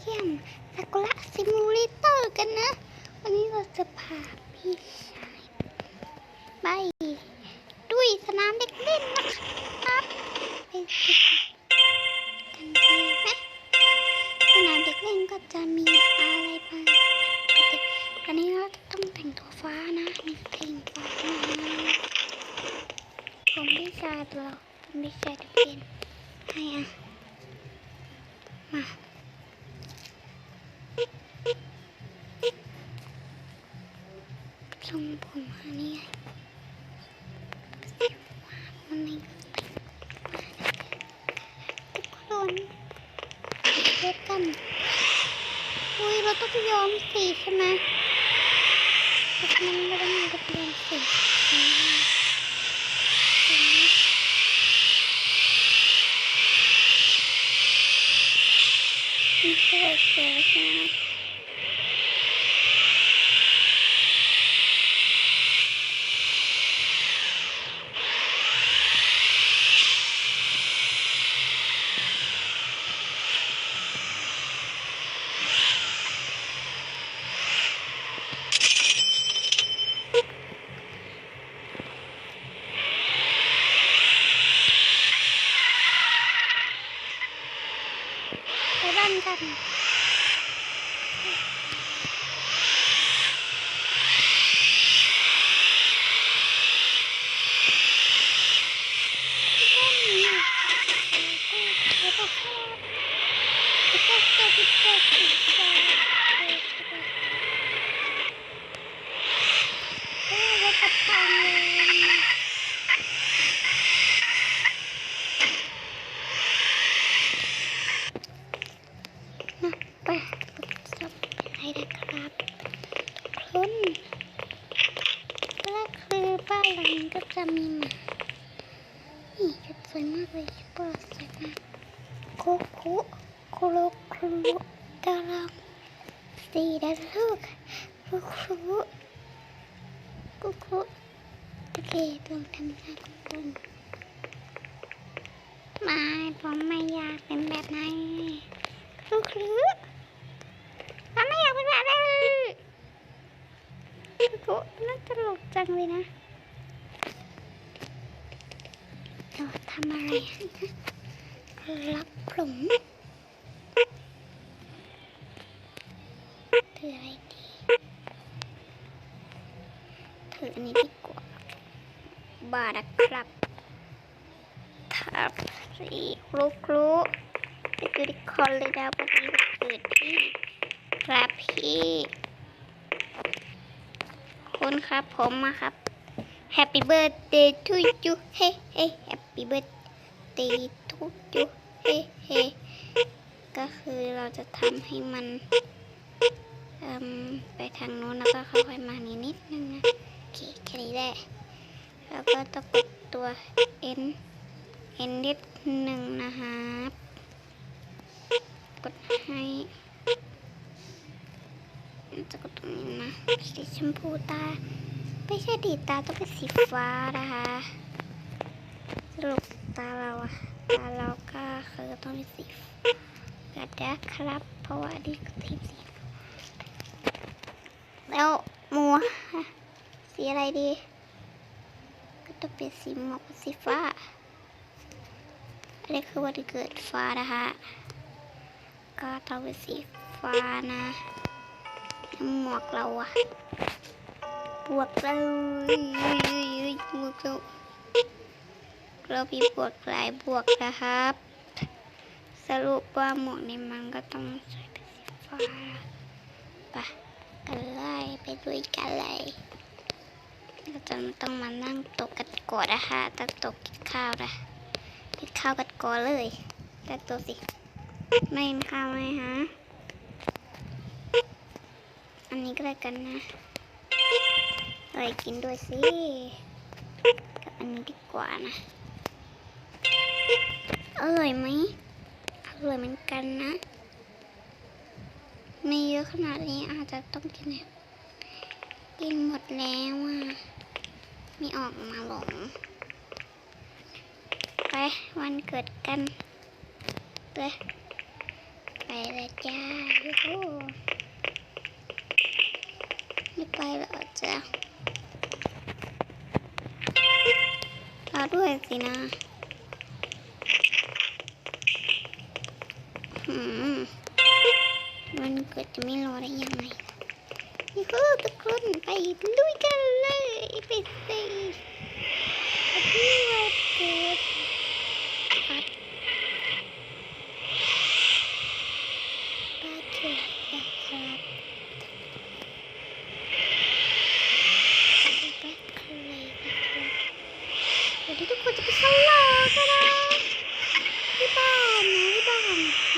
เกมซากุระซิมูเลเตอร์กันนะ วันนี้เราจะพาพี่ชาย ไปด้วยสนามเด็กเล่นนะครับไปดูกันดีไหมสนามเด็กเล่นก็จะมีอะไรบ้างตอนนี้เราต้องแต่งตัวฟ้านะมีแต่งฟ้านะผมพี่ชายเราผมพี่ชายจะเป็นให้อะมา ทรงผมอันนี้ไงมันนี่ทุกคนเล่นกัน อุ้ยเราต้องยอมสีใช่ไหมเพราะฉะนั้นเราต้องเรียนสีอืมเห็นไหม มีสว ยสวยใช่ไหมไปบ้านกัน ไปสับให้นะครับคุณก็คือบ้านหลังนี้ก็จะมีหมา นี่ชุดสวยมากเลยชุดโบราสวยมากโคโคโคโรครุดาราสีดาลูกโคโคโคโคโอเคลองทำหน้าคุณไม่ผมไม่อยากเป็นแบบไหนโครูคผมไม่อยากเป็นแบบนั้นเลยคน่าตลกจังเลยนะำอะไรรับผมถืออะไรดีถืออันนี้ดีกว่า บาร์ครับครับสีครูครูไปดูดิคอนเลยนะวันนี้วันเกิดพี่ครับพี่คุณครับผมมาครับ Happy birthday to you เฮ้เฮ้ Happy birthday to you เฮ้เฮ้ก็คือเราจะทำให้มันมไปทางโน้นแล้วก็ค่อยๆมานิดนิดนึงนะโอเคแค่นี้แหละแล้วก็ต้องกดตัว N N นิดหนึ่งนะครับกดให้จะกดตรงนี้นะสีชมพูตา ไม่ใช่ดีตาต้องเป็นสีฟ้านะคะ สรุปตาเราอะตาเราก็คือต้องเป็นสีฟ้ากันะครับ เพราะว่าดีกทีมสีแล้วหมัวสีอะไรดี ก็ต้องเป็นสีหมอกสีฟ้าอันนี้คือวันเกิดฟ้านะคะก็ต้องเป็นสีฟ้านะหมวกเราอะบวกเลยหมวกเรา เรามีบวกหลายบวกนะครับ สรุปว่าหมวกในมันก็ต้องใช้เป็นสีฟ้าไปกันเลยไปด้วยกันเลยเราจะต้องมานั่งตกกันก่อนนะคะต้องตกกินข้าวนะกินข้าวกันก่อนเลยแต่ตัวสิ ไม่กินข้าวไหมฮะ อันนี้ก็ได้กันนะอะไรกินด้วยสิ กับอันนี้ดีกว่านะ อร่อยไหมอร่อยเหมือนกันนะ ไม่เยอะขนาดนี้อาจจะต้องกินเนี่ยกินหมดแล้วอะไม่ออกมาหลง ไปวันเกิดกันเลยไปแล้วจ้ายูฮูไม่ไปแล้วจ้ะรอด้วยสินะ คืจะไม่รอได้ยังไงยูฮูทุกคนไปลุยกันเลยไปสิ